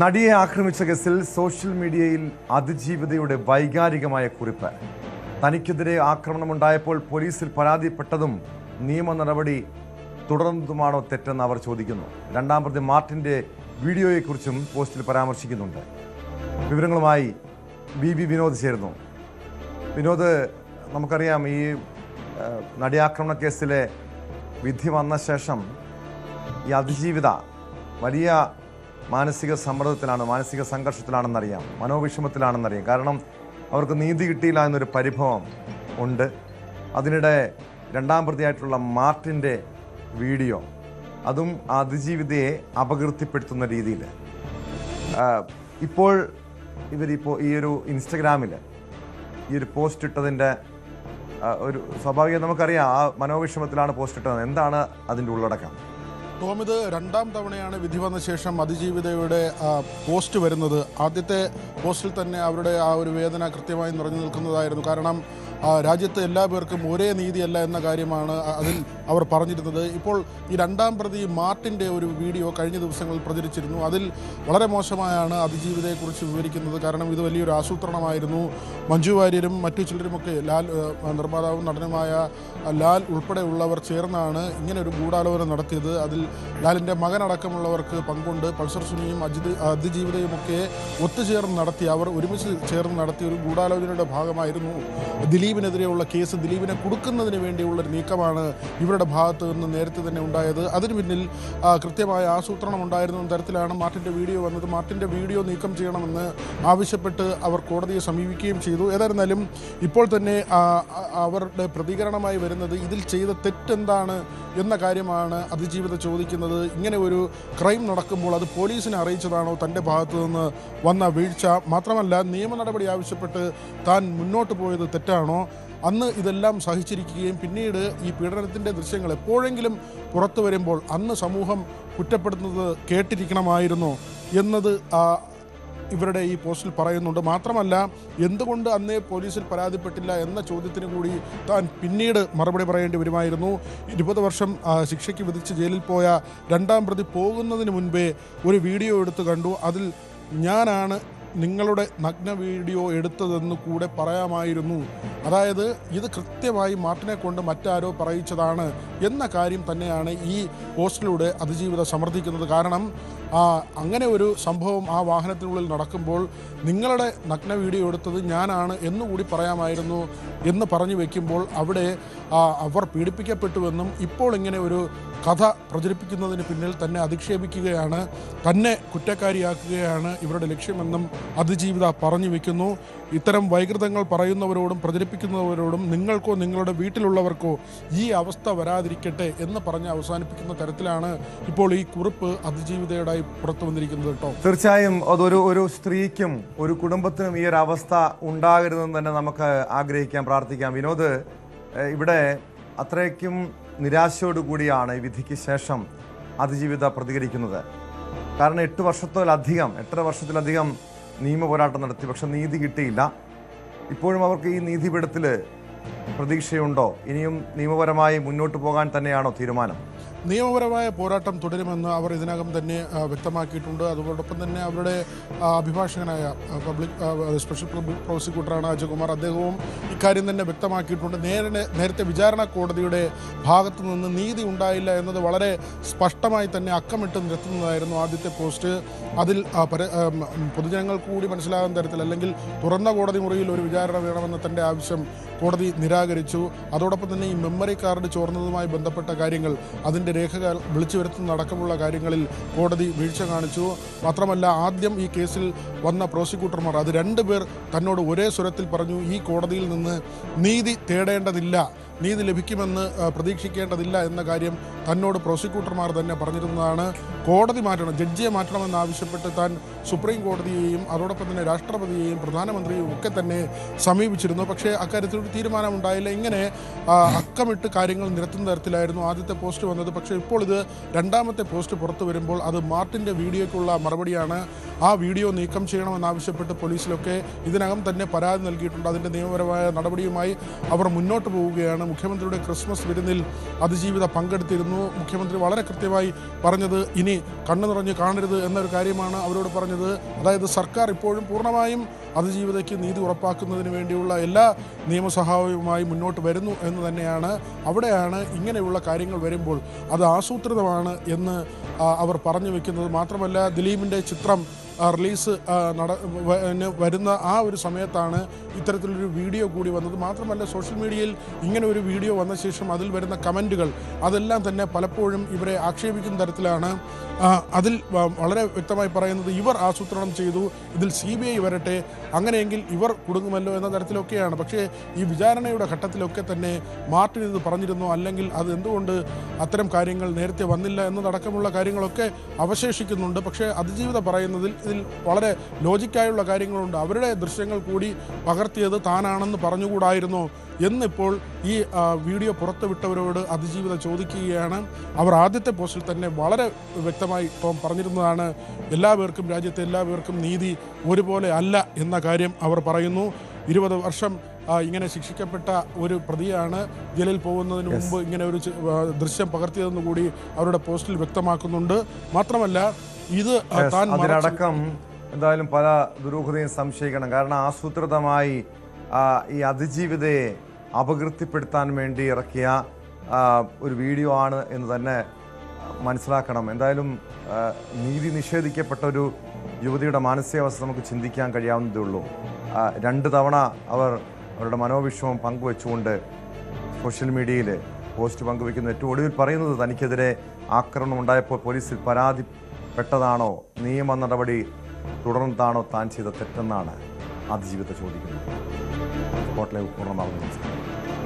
നടിയെ ആക്രമിച്ച കേസിൽ സോഷ്യൽ മീഡിയയിൽ അതിജീവിതയുടെ വൈകാരികമായ കുറിപ്പ്. തനിക്കെതിരെ ആക്രമണമുണ്ടായപ്പോൾ പോലീസിൽ പരാതിപ്പെട്ടതും നിയമ നടപടി തുടർന്നതുമാണോ തെറ്റെന്ന് അവർ ചോദിക്കുന്നു. രണ്ടാം പ്രതി മാർട്ടിന്റെ വീഡിയോയെക്കുറിച്ചും പോസ്റ്റിൽ പരാമർശിക്കുന്നുണ്ട്. വിവരങ്ങളുമായി ബി ബി വിനോദ് ചേരുന്നു. വിനോദ് നമുക്കറിയാം ഈ നടിയാക്രമണ കേസിലെ വിധി വന്ന ശേഷം ഈ അതിജീവിത വലിയ മാനസിക സമ്മർദ്ദത്തിലാണ് മാനസിക സംഘർഷത്തിലാണെന്നറിയാം മനോവിഷമത്തിലാണെന്നറിയാം. കാരണം അവർക്ക് നീതി കിട്ടിയില്ല എന്നൊരു പരിഭവം ഉണ്ട്. അതിനിടെ രണ്ടാം പ്രതിയായിട്ടുള്ള മാർട്ടിന്റെ വീഡിയോ അതും അതിജീവിതയെ അപകീർത്തിപ്പെടുത്തുന്ന രീതിയിൽ. ഇപ്പോൾ ഇവരിപ്പോൾ ഈ ഒരു ഇൻസ്റ്റഗ്രാമിൽ ഈ ഒരു പോസ്റ്റ് ഇട്ടതിന്റെ ഒരു സ്വാഭാവികം നമുക്കറിയാം ആ മനോവിഷമത്തിലാണ് പോസ്റ്റ് ഇട്ടത്. എന്താണ് അതിന്റെ ഉള്ളടക്കം? ടോം ഇത് രണ്ടാം തവണയാണ് വിധി വന്ന ശേഷം അതിജീവിതയുടെ പോസ്റ്റ് വരുന്നത്. ആദ്യത്തെ പോസ്റ്റിൽ തന്നെ അവരുടെ ആ ഒരു വേദന കൃത്യമായി നിറഞ്ഞു നിൽക്കുന്നതായിരുന്നു. കാരണം രാജ്യത്ത് എല്ലാ പേർക്കും ഒരേ നീതിയല്ല എന്ന കാര്യമാണ് അതിൽ അവർ പറഞ്ഞിരുന്നത്. ഇപ്പോൾ ഈ രണ്ടാം പ്രതി മാർട്ടിന്റെ ഒരു വീഡിയോ കഴിഞ്ഞ ദിവസങ്ങളിൽ പ്രചരിച്ചിരുന്നു. അതിൽ വളരെ മോശമായാണ് അതിജീവിതയെക്കുറിച്ച് വിവരിക്കുന്നത്. കാരണം ഇത് വലിയൊരു ആസൂത്രണമായിരുന്നു. മഞ്ജു വാര്യരും മറ്റു ചിലരുമൊക്കെ ലാൽ നിർമ്മാതാവും നടനുമായ ലാൽ ഉൾപ്പെടെയുള്ളവർ ചേർന്നാണ് ഇങ്ങനെ ഒരു ഗൂഢാലോചന നടത്തിയത്. അതിൽ ലാലിന്റെ മകനടക്കമുള്ളവർക്ക് പങ്കുണ്ട്. പൾസർ സുനിയും അജിത് അതിജീവിതയുമൊക്കെ ഒത്തുചേർന്ന് നടത്തി അവർ ഒരുമിച്ച് ചേർന്ന് നടത്തിയ ഒരു ഗൂഢാലോചനയുടെ ഭാഗമായിരുന്നു. ദിലീപിനെതിരെയുള്ള കേസ് ദിലീപിനെ കൊടുക്കുന്നതിന് വേണ്ടിയുള്ള ഒരു നീക്കമാണ് ഇവരുടെ ഭാഗത്ത് നിന്ന് നേരത്തെ തന്നെ ഉണ്ടായത്. അതിന് പിന്നിൽ കൃത്യമായ ആസൂത്രണം ഉണ്ടായിരുന്ന തരത്തിലാണ് മാർട്ടിന്റെ വീഡിയോ വന്നത്. മാർട്ടിന്റെ വീഡിയോ നീക്കം ചെയ്യണമെന്ന് ആവശ്യപ്പെട്ട് അവർ കോടതിയെ സമീപിക്കുകയും ചെയ്തു. ഏതായിരുന്നാലും ഇപ്പോൾ തന്നെ അവരുടെ പ്രതികരണമായി വരുന്നത് ഇതിൽ ചെയ്ത തെറ്റെന്താണ് എന്ന കാര്യമാണ് അതിജീവിത ചോദിക്കുന്നത്. ഇങ്ങനെ ഒരു ക്രൈം നടക്കുമ്പോൾ അത് പോലീസിനെ അറിയിച്ചതാണോ തന്റെ ഭാഗത്തു നിന്ന് വന്ന വീഴ്ച? മാത്രമല്ല നിയമ നടപടി ആവശ്യപ്പെട്ട് താൻ മുന്നോട്ട് പോയത് തെറ്റാണോ? അന്ന് ഇതെല്ലാം സഹിച്ചിരിക്കുകയും പിന്നീട് ഈ പീഡനത്തിന്റെ ദൃശ്യങ്ങൾ എപ്പോഴെങ്കിലും പുറത്തു വരുമ്പോൾ അന്ന് സമൂഹം കുറ്റപ്പെടുത്തുന്നത് കേട്ടിരിക്കണമായിരുന്നോ എന്നത് ഇവരുടെ ഈ പോസ്റ്റിൽ പറയുന്നുണ്ട്. മാത്രമല്ല എന്തുകൊണ്ട് അന്നേ പോലീസിൽ പരാതിപ്പെട്ടില്ല എന്ന ചോദ്യത്തിന് കൂടി താൻ പിന്നീട് മറുപടി പറയേണ്ടി വരുമായിരുന്നു. ഇരുപത് വർഷം ശിക്ഷയ്ക്ക് വിധിച്ച് ജയിലിൽ പോയ രണ്ടാം പ്രതി പോകുന്നതിന് മുൻപേ ഒരു വീഡിയോ എടുത്ത് കണ്ടു. അതിൽ ഞാനാണ് നിങ്ങളുടെ നഗ്ന വീഡിയോ എടുത്തതെന്ന് കൂടെ പറയാമായിരുന്നു. അതായത് ഇത് കൃത്യമായി മാർട്ടിനെ കൊണ്ട് മറ്റാരോ പറയിച്ചതാണ് എന്ന കാര്യം തന്നെയാണ് ഈ പോസ്റ്റിലൂടെ അതിജീവിത സമർത്ഥിക്കുന്നത്. കാരണം അങ്ങനെ ഒരു സംഭവം ആ വാഹനത്തിനുള്ളിൽ നടക്കുമ്പോൾ നിങ്ങളുടെ നഗ്ന വീഡിയോ എടുത്തത് ഞാനാണ് എന്നുകൂടി പറയാമായിരുന്നു എന്ന് പറഞ്ഞു വെക്കുമ്പോൾ അവിടെ അവർ പീഡിപ്പിക്കപ്പെട്ടുവെന്നും ഇപ്പോൾ ഇങ്ങനെ ഒരു കഥ പ്രചരിപ്പിക്കുന്നതിന് പിന്നിൽ തന്നെ അധിക്ഷേപിക്കുകയാണ് തന്നെ കുറ്റക്കാരിയാക്കുകയാണ് ഇവരുടെ ലക്ഷ്യമെന്നും അതിജീവിത പറഞ്ഞു വെക്കുന്നു. ഇത്തരം വൈകൃതങ്ങൾ പറയുന്നവരോടും പ്രചരിപ്പിക്കുന്നവരോടും നിങ്ങൾക്കോ നിങ്ങളുടെ വീട്ടിലുള്ളവർക്കോ ഈ അവസ്ഥ വരാതിരിക്കട്ടെ എന്ന് പറഞ്ഞ് അവസാനിപ്പിക്കുന്ന തരത്തിലാണ് ഇപ്പോൾ ഈ കുറിപ്പ് അതിജീവിതയുടായി പുറത്തു വന്നിരിക്കുന്നത് കേട്ടോ. തീർച്ചയായും അതൊരു ഒരു സ്ത്രീക്കും ഒരു കുടുംബത്തിനും ഈ ഒരു അവസ്ഥ ഉണ്ടാകരുതെന്ന് തന്നെ നമുക്ക് ആഗ്രഹിക്കാം പ്രാർത്ഥിക്കാം. വിനോദ് ഇവിടെ അത്രയ്ക്കും നിരാശയോടുകൂടിയാണ് ഈ വിധിക്ക് ശേഷം അതിജീവിത പ്രതികരിക്കുന്നത്. കാരണം എട്ട് വർഷത്തിലധികം എട്ടര വർഷത്തിലധികം നിയമ പോരാട്ടം നടത്തി പക്ഷെ നീതി കിട്ടിയില്ല. ഇപ്പോഴും അവർക്ക് ഈ നീതിപീഠത്തിൽ പ്രതീക്ഷയുണ്ടോ? ഇനിയും നിയമപരമായി മുന്നോട്ട് പോകാൻ തന്നെയാണോ തീരുമാനം? നിയമപരമായ പോരാട്ടം തുടരുമെന്ന് അവർ ഇതിനകം തന്നെ വ്യക്തമാക്കിയിട്ടുണ്ട്. അതോടൊപ്പം തന്നെ അവരുടെ അഭിഭാഷകനായ പബ്ലിക് സ്പെഷ്യൽ പ്രോസിക്യൂട്ടറാണ് അജയകുമാർ. അദ്ദേഹവും ഇക്കാര്യം തന്നെ വ്യക്തമാക്കിയിട്ടുണ്ട്. നേരെ നേരത്തെ വിചാരണ കോടതിയുടെ ഭാഗത്തു നിന്ന് നീതി ഉണ്ടായില്ല എന്നത് വളരെ സ്പഷ്ടമായി തന്നെ അക്കമിട്ട് നിരത്തുന്നതായിരുന്നു ആദ്യത്തെ പോസ്റ്റ്. അതിൽ പൊതുജനങ്ങൾക്ക് കൂടി മനസ്സിലാകുന്ന തരത്തിൽ അല്ലെങ്കിൽ തുറന്ന കോടതി മുറിയിൽ ഒരു വിചാരണ വേണമെന്ന തന്റെ ആവശ്യം കോടതി നിരാകരിച്ചു. അതോടൊപ്പം തന്നെ ഈ മെമ്മറി കാർഡ് ചോർന്നതുമായി ബന്ധപ്പെട്ട കാര്യങ്ങൾ അതിന്റെ രേഖകൾ വിളിച്ചു വരുത്തുന്ന അടക്കമുള്ള കാര്യങ്ങളിൽ കോടതി വീഴ്ച കാണിച്ചു. മാത്രമല്ല ആദ്യം ഈ കേസിൽ വന്ന പ്രോസിക്യൂട്ടർമാർ അത് രണ്ടുപേർ തന്നോട് ഒരേ സ്വരത്തിൽ പറഞ്ഞു ഈ കോടതിയിൽ നിന്ന് നീതി തേടേണ്ടതില്ല. നീതി ലഭിക്കുമെന്ന് പ്രതീക്ഷിക്കേണ്ടതില്ല എന്ന കാര്യം തന്നോട് പ്രോസിക്യൂട്ടർമാർ തന്നെ പറഞ്ഞിരുന്നതാണ്. കോടതി മാറ്റണം ജഡ്ജിയെ മാറ്റണമെന്ന് ആവശ്യപ്പെട്ട് താൻ സുപ്രീം കോടതിയെയും അതോടൊപ്പം തന്നെ രാഷ്ട്രപതിയെയും പ്രധാനമന്ത്രിയെയും ഒക്കെ തന്നെ സമീപിച്ചിരുന്നു. പക്ഷേ അക്കാര്യത്തിൽ ഒരു തീരുമാനമുണ്ടായില്ല. ഇങ്ങനെ അക്കമിട്ട് കാര്യങ്ങൾ നിരത്തുന്ന തരത്തിലായിരുന്നു ആദ്യത്തെ പോസ്റ്റ് വന്നത്. പക്ഷേ ഇപ്പോൾ ഇത് രണ്ടാമത്തെ പോസ്റ്റ് പുറത്തു വരുമ്പോൾ അത് മാർട്ടിന്റെ വീഡിയോയ്ക്കുള്ള മറുപടിയാണ്. ആ വീഡിയോ നീക്കം ചെയ്യണമെന്നാവശ്യപ്പെട്ട് പോലീസിലൊക്കെ ഇതിനകം തന്നെ പരാതി നൽകിയിട്ടുണ്ട്. അതിന്റെ നിയമപരമായ നടപടിയുമായി അവർ മുന്നോട്ട് പോവുകയാണ്. മുഖ്യമന്ത്രിയുടെ ക്രിസ്മസ് വിരുന്നിൽ അതിജീവിത പങ്കെടുത്തിരുന്നു. മുഖ്യമന്ത്രി വളരെ കൃത്യമായി പറഞ്ഞത് ഇനി കണ്ണു നിറഞ്ഞ് കാണരുത് എന്നൊരു കാര്യമാണ് അവരോട് പറഞ്ഞത്. അതായത് സർക്കാർ ഇപ്പോഴും പൂർണമായും അതിജീവിതയ്ക്ക് നീതി ഉറപ്പാക്കുന്നതിന് വേണ്ടിയുള്ള എല്ലാ നിയമസഹായവുമായി മുന്നോട്ട് വരുന്നു എന്ന് തന്നെയാണ്. അവിടെയാണ് ഇങ്ങനെയുള്ള കാര്യങ്ങൾ വരുമ്പോൾ അത് ആസൂത്രിതമാണ് എന്ന് അവർ പറഞ്ഞു വെക്കുന്നത്. മാത്രമല്ല ദിലീപിന്റെ ചിത്രം റിലീസ് നട വരുന്ന ആ ഒരു സമയത്താണ് ഇത്തരത്തിലൊരു വീഡിയോ കൂടി വന്നത്. മാത്രമല്ല സോഷ്യൽ മീഡിയയിൽ ഇങ്ങനെ ഒരു വീഡിയോ വന്ന ശേഷം അതിൽ വരുന്ന കമന്റുകൾ അതെല്ലാം തന്നെ പലപ്പോഴും ഇവരെ ആക്ഷേപിക്കുന്ന തരത്തിലാണ്. അതിൽ വളരെ വ്യക്തമായി പറയുന്നത് ഇവർ ആസൂത്രണം ചെയ്തു ഇതിൽ സി ബി ഐ വരട്ടെ അങ്ങനെയെങ്കിൽ ഇവർ കുടുങ്ങുമല്ലോ എന്ന തരത്തിലൊക്കെയാണ്. പക്ഷേ ഈ വിചാരണയുടെ ഘട്ടത്തിലൊക്കെ തന്നെ മാർട്ടിൻ ഇത് പറഞ്ഞിരുന്നു അല്ലെങ്കിൽ അത് എന്തുകൊണ്ട് അത്തരം കാര്യങ്ങൾ നേരത്തെ വന്നില്ല എന്നതടക്കമുള്ള കാര്യങ്ങളൊക്കെ അവശേഷിക്കുന്നുണ്ട്. പക്ഷേ അതിജീവിത പറയുന്നതിൽ ഇതിൽ വളരെ ലോജിക്കായുള്ള കാര്യങ്ങളുണ്ട്. അവരുടെ ദൃശ്യങ്ങൾ കൂടി പകർത്തിയത് താനാണെന്ന് പറഞ്ഞുകൂടായിരുന്നോ? എന്നിപ്പോൾ ഈ വീഡിയോ പുറത്തുവിട്ടവരോട് അതിജീവിത ചോദിക്കുകയാണ്. അവർ ആദ്യത്തെ പോസ്റ്റിൽ തന്നെ വളരെ വ്യക്തമായി ഇപ്പം പറഞ്ഞിരുന്നതാണ് എല്ലാ പേർക്കും രാജ്യത്തെ എല്ലാ പേർക്കും നീതി ഒരുപോലെ അല്ല എന്ന കാര്യം അവർ പറയുന്നു. ഇരുപത് വർഷം ഇങ്ങനെ ശിക്ഷിക്കപ്പെട്ട ഒരു പ്രതിയാണ്. ജയിലിൽ പോകുന്നതിന് മുമ്പ് ഇങ്ങനെ ഒരു ദൃശ്യം പകർത്തിയതെന്ന് കൂടി അവരുടെ പോസ്റ്റിൽ വ്യക്തമാക്കുന്നുണ്ട്. മാത്രമല്ല ഇത് അതിനടക്കം എന്തായാലും പല ദുരൂഹതയും സംശയിക്കണം. കാരണം ആസൂത്രിതമായി ഈ അതിജീവിതയെ അപകീർത്തിപ്പെടുത്താൻ വേണ്ടി ഇറക്കിയ ഒരു വീഡിയോ ആണ് എന്ന് തന്നെ മനസ്സിലാക്കണം. എന്തായാലും നീതി നിഷേധിക്കപ്പെട്ട ഒരു യുവതിയുടെ മാനസികാവസ്ഥ നമുക്ക് ചിന്തിക്കാൻ കഴിയാവുന്നതേ ഉള്ളൂ. രണ്ട് തവണ അവർ അവരുടെ മനോവിഷമം പങ്കുവെച്ചുകൊണ്ട് സോഷ്യൽ മീഡിയയിൽ പോസ്റ്റ് പങ്കുവെക്കുന്ന. ഏറ്റവും ഒടുവിൽ പറയുന്നത് തനിക്കെതിരെ ആക്രമണം ഉണ്ടായപ്പോൾ പോലീസിൽ പരാതിപ്പെട്ടതാണോ നിയമ നടപടി തുടർന്നതാണോ താൻ ചെയ്ത തെറ്റെന്നാണ് അതിജീവിത ചോദിക്കുന്നത്. Spot live പൂർണമാകുന്നു